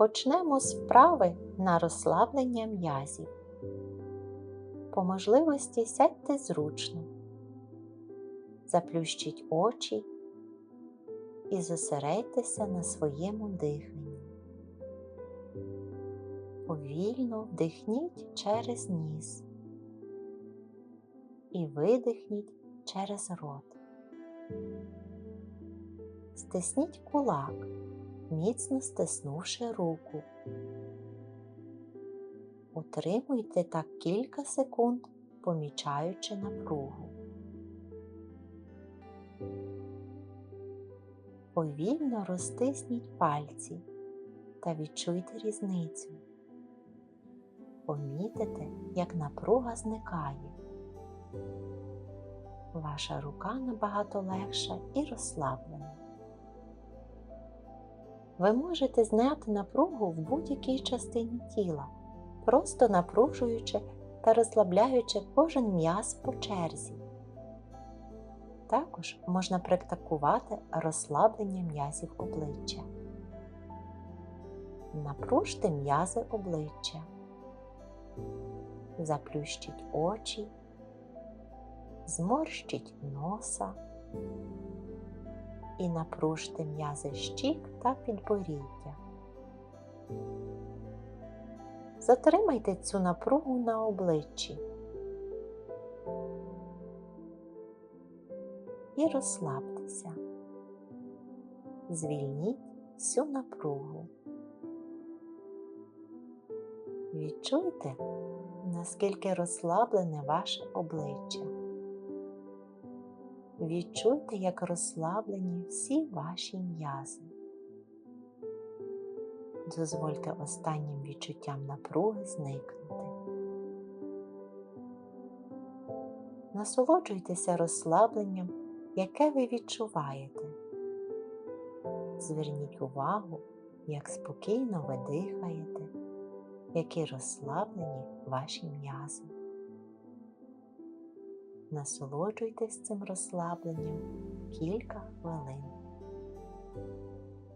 Почнемо з вправи на розслаблення м'язів. По можливості сядьте зручно, заплющіть очі і зосередьтеся на своєму диханні. Повільно вдихніть через ніс і видихніть через рот. Стисніть кулак, міцно стиснувши руку. Утримуйте так кілька секунд, помічаючи напругу. Повільно розтисніть пальці та відчуйте різницю. Помітите, як напруга зникає. Ваша рука набагато легша і розслаблена. Ви можете зняти напругу в будь-якій частині тіла, просто напружуючи та розслабляючи кожен м'яз по черзі. Також можна практикувати розслаблення м'язів обличчя. Напружте м'язи обличчя, заплющіть очі, зморщіть носа і напружте м'язи щік та підборіддя. Затримайте цю напругу на обличчі і розслабтеся. Звільніть всю напругу. Відчуйте, наскільки розслаблене ваше обличчя. Відчуйте, як розслаблені всі ваші м'язи. Дозвольте останнім відчуттям напруги зникнути. Насолоджуйтеся розслабленням, яке ви відчуваєте. Зверніть увагу, як спокійно ви дихаєте, які розслаблені ваші м'язи. Насолоджуйтесь цим розслабленням кілька хвилин.